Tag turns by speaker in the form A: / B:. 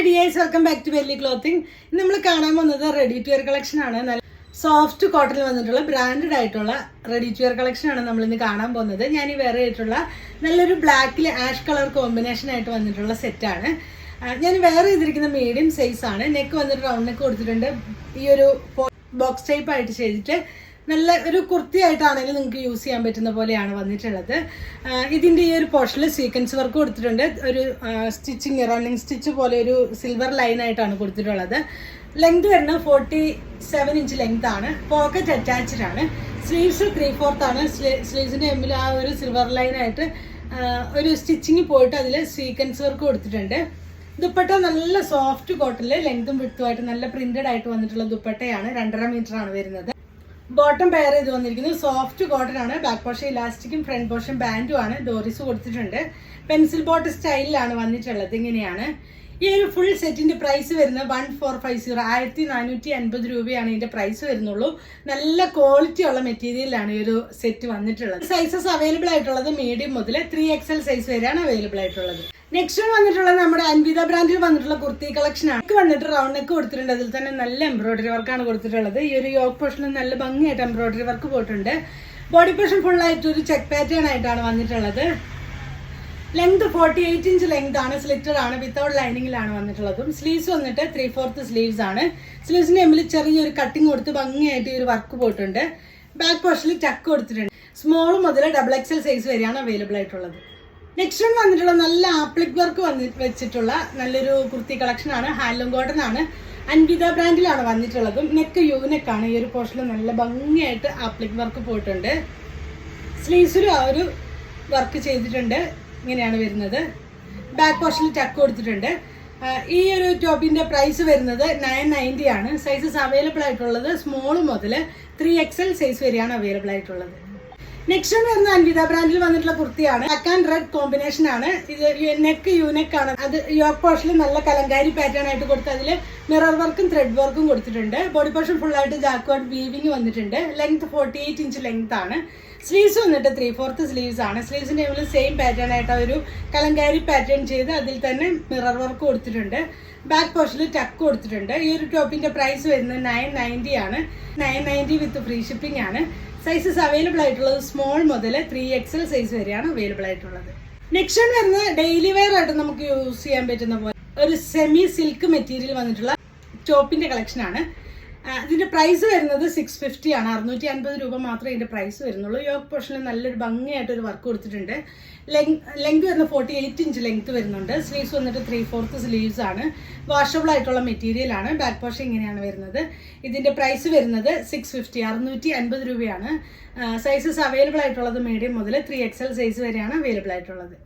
A: Hi dears welcome back to Welly clothing ഇന്ന് നമ്മൾ കാണാൻ വന്നത് റെഡി ടു വെയർ കളക്ഷൻ ആണ്. നല്ല സോഫ്റ്റ് കോട്ടണിൽ വന്നിട്ടുള്ള ബ്രാൻഡഡ് ആയിട്ടുള്ള റെഡി ടു വെയർ കളക്ഷൻ ആണ് നമ്മൾ ഇന്ന് കാണാൻ പോകുന്നത്. ഞാൻ ഈ വേറെ ആയിട്ടുള്ള നല്ലൊരു ബ്ലാക്കിൽ ആഷ് കളർ കോമ്പിനേഷൻ ആയിട്ട് വന്നിട്ടുള്ള സെറ്റാണ് ഞാൻ വേറെ ചെയ്തിരിക്കുന്ന മീഡിയം സൈസ് ആണ്. നെക്ക് വന്നിട്ട് റൗണ്ട് നെക്ക് കൊടുത്തിട്ടുണ്ട്. ഈ ഒരു ബോക്സ് ടൈപ്പ് ആയിട്ട് ചെയ്തിട്ട് നല്ല ഒരു കുർത്തിയായിട്ടാണെങ്കിലും നിങ്ങൾക്ക് യൂസ് ചെയ്യാൻ പറ്റുന്ന പോലെയാണ് വന്നിട്ടുള്ളത്. ഇതിന്റെ ഈ ഒരു പോർഷനിൽ സീക്വൻസ് വർക്ക് കൊടുത്തിട്ടുണ്ട്. ഒരു സ്റ്റിച്ചിങ് റണ്ണിങ് സ്റ്റിച്ച് പോലെ ഒരു സിൽവർ ലൈൻ ആയിട്ടാണ് കൊടുത്തിട്ടുള്ളത്. ലെങ്ത് വരുന്നത് ഫോർട്ടി സെവൻ ഇഞ്ച് ലെങ്ത് ആണ്. പോക്കറ്റ് അറ്റാച്ച്ഡ് ആണ്. സ്ലീവ്സ് ത്രീ ഫോർത്ത് ആണ് സ്ലീവ്സിന്റെ എമ്മിൽ ആ ഒരു സിൽവർ ലൈൻ ആയിട്ട് ഒരു സ്റ്റിച്ചിങ് പോയിട്ട് അതിൽ സീക്വൻസ് വർക്ക് കൊടുത്തിട്ടുണ്ട്. ദുപ്പട്ട നല്ല സോഫ്റ്റ് കോട്ടണിൽ ലെങ്തും വിട്ടുമായിട്ട് നല്ല പ്രിന്റഡ് ആയിട്ട് വന്നിട്ടുള്ള ദുപ്പട്ടയാണ്. രണ്ടര മീറ്റർ ആണ് വരുന്നത്. ബോട്ടം പെയർ ചെയ്ത് വന്നിരിക്കുന്നത് സോഫ്റ്റ് കോട്ടൺ ആണ്. ബാക്ക് പോർഷൻ ഇലാസ്റ്റിക്കും ഫ്രണ്ട് പോർഷൻ ബാൻഡും ആണ്. ഡോറിസ് കൊടുത്തിട്ടുണ്ട്. പെൻസിൽ ബോട്ട് സ്റ്റൈലിലാണ് വന്നിട്ടുള്ളത്. ഇങ്ങനെയാണ്. ഈ ഒരു ഫുൾ സെറ്റിന്റെ പ്രൈസ് വരുന്നത് വൺ ഫോർ ഫൈവ് സീറോ ആയിരത്തി നാനൂറ്റി അൻപത് രൂപയാണ് ഇതിന്റെ പ്രൈസ് വരുന്നുള്ളൂ. നല്ല ക്വാളിറ്റി ഉള്ള മെറ്റീരിയലാണ് ഈ ഒരു സെറ്റ് വന്നിട്ടുള്ളത്. സൈസസ് അവൈലബിൾ ആയിട്ടുള്ളത് മീഡിയം മുതൽ ത്രീ എക്സൽ സൈസ് വരെയാണ് അവൈലബിൾ ആയിട്ടുള്ളത്. നെക്സ്റ്റ് വന്നിട്ടുള്ളത് നമ്മുടെ അൻവിത ബ്രാൻഡിൽ വന്നിട്ടുള്ള കുർത്തി കളക്ഷൻ ആണ്. വന്നിട്ട് റൗണ്ട് നെക്ക് കൊടുത്തിട്ടുണ്ട്. അതിൽ തന്നെ നല്ല എംബ്രോയിഡറി വർക്കാണ് കൊടുത്തിട്ടുള്ളത്. ഈ ഒരു യോക്ക് പോർഷനിൽ നല്ല ഭംഗിയായിട്ട് എംബ്രോയിഡറി വർക്ക് പോയിട്ടുണ്ട്. ബോഡി പോർഷൻ ഫുള്ളായിട്ട് ഒരു ചെക്ക് പാറ്റേൺ ആയിട്ടാണ് വന്നിട്ടുള്ളത്. Length forty eight inch length ആണ് സ്ലിറ്റഡ് ആണ് വിത്തൗട്ട് ലൈനിങ്ങിലാണ് വന്നിട്ടുള്ളതും. സ്ലീവ്സ് വന്നിട്ട് ത്രീ ഫോർത്ത് സ്ലീവ്സ് ആണ് സ്ലീവ്സിന്റെ എമ്മിൽ ചെറിയൊരു കട്ടിങ് കൊടുത്ത് ഭംഗിയായിട്ട് ഈ ഒരു വർക്ക് പോയിട്ടുണ്ട്. ബാക്ക് പോർഷനിൽ ടക്ക് കൊടുത്തിട്ടുണ്ട്. സ്മോൾ മുതൽ ഡബിൾ എക്സൽ സൈസ് വരെയാണ് അവൈലബിൾ ആയിട്ടുള്ളത്. നെക്സ്റ്റ് വൺ വന്നിട്ടുള്ള നല്ല ആപ്ലിക് വർക്ക് വന്നി വെച്ചിട്ടുള്ള നല്ലൊരു കുർത്തി കളക്ഷൻ ആണ് ഹാൻഡ്ലൂം കോട്ടൺ ആണ്. അൻവിത ബ്രാൻഡിലാണ് വന്നിട്ടുള്ളതും. നെക്ക് യൂനെക്കാണ് ഈ ഒരു പോർഷനിൽ നല്ല ഭംഗിയായിട്ട് ആപ്ലിക് വർക്ക് പോയിട്ടുണ്ട്. സ്ലീവ്സിലും ആ ഒരു വർക്ക് ചെയ്തിട്ടുണ്ട്. ഇങ്ങനെയാണ് വരുന്നത്. ബാക്ക് പോർഷനിൽ ടക്ക് കൊടുത്തിട്ടുണ്ട്. ഈ ഒരു ടോപ്പിന്റെ പ്രൈസ് വരുന്നത് നയൻ നയന്റി ആണ്. സൈസസ് അവൈലബിൾ ആയിട്ടുള്ളത് സ്മോൾ മുതൽ ത്രീ എക്സൽ സൈസ് വരെയാണ് അവൈലബിൾ ആയിട്ടുള്ളത്. നെക്സ്റ്റ് വരുന്ന അൻവിത ബ്രാൻഡിൽ വന്നിട്ടുള്ള കുർത്തിയാണ്. ബ്ലാക്ക് ആൻഡ് റെഡ് കോമ്പിനേഷൻ ആണ്. ഇത് നെക്ക് യൂനെക്ക് ആണ്. അത് യോക്ക് പോർഷനിൽ നല്ല കലങ്കാരി പാറ്റേൺ ആയിട്ട് കൊടുത്ത് അതിൽ മിറർ വർക്കും ത്രെഡ് വർക്കും കൊടുത്തിട്ടുണ്ട്. ബോഡി പോർഷൻ ഫുൾ ആയിട്ട് ജാക്വാർഡ് വീവിങ് വന്നിട്ടുണ്ട്. Length forty eight inch length ആണ്. സ്ലീവ്സ് വന്നിട്ട് ത്രീ ഫോർത്ത് സ്ലീവ്സ് ആണ് സ്ലീവ്സിന്റെ ഇവിടെ സെയിം പാറ്റേൺ ആയിട്ട് ഒരു കലങ്കാരി പാറ്റേൺ ചെയ്ത് അതിൽ തന്നെ മിറർ വർക്ക് കൊടുത്തിട്ടുണ്ട്. ബാക്ക് പോർഷനിൽ ടക്ക് കൊടുത്തിട്ടുണ്ട്. ഈ ഒരു ടോപ്പിന്റെ പ്രൈസ് വരുന്നത് നയൻ നയന്റി ആണ്. Nine ninety with free shipping ആണ്. സൈസസ് അവൈലബിൾ ആയിട്ടുള്ളത് സ്മോൾ മുതൽ ത്രീ എക്സൽ സൈസ് വരെയാണ് അവൈലബിൾ ആയിട്ടുള്ളത്. നെക്സ്റ്റ് വരുന്നത് ഡെയിലി വെയർ ആയിട്ട് നമുക്ക് യൂസ് ചെയ്യാൻ പറ്റുന്ന പോലെ ഒരു സെമി സിൽക്ക് മെറ്റീരിയൽ വന്നിട്ടുള്ള ടോപ്പിന്റെ കളക്ഷൻ ആണ്. ആ, ഇതിന്റെ പ്രൈസ് വരുന്നത് സിക്സ് ഫിഫ്റ്റി ആണ്. അറുന്നൂറ്റി അൻപത് രൂപ മാത്രമേ ഇതിന്റെ പ്രൈസ് വരുന്നുള്ളൂ. യോഗ പോർഷനിൽ നല്ലൊരു ഭംഗിയായിട്ട് ഒരു വർക്ക് കൊടുത്തിട്ടുണ്ട്. ലെങ് ലെങ്ത് വരുന്ന ഫോർട്ടി എയ്റ്റ് ഇഞ്ച് ലെങ്ത് വരുന്നുണ്ട്. സ്ലീവ്സ് വന്നിട്ട് ത്രീ ഫോർത്ത് സ്ലീവ്സ് ആണ്. വാഷബിൾ ആയിട്ടുള്ള മെറ്റീരിയൽ ആണ്. ബാക്ക് പോർഷൻ ഇങ്ങനെയാണ് വരുന്നത്. ഇതിന്റെ പ്രൈസ് വരുന്നത് സിക്സ് ഫിഫ്റ്റി അറുന്നൂറ്റി അൻപത് രൂപയാണ് സൈസസ് അവൈലബിൾ ആയിട്ടുള്ളത് മീഡിയം മുതൽ ത്രീ എക്സൽ സൈസ് വരെയാണ് അവൈലബിൾ ആയിട്ടുള്ളത്.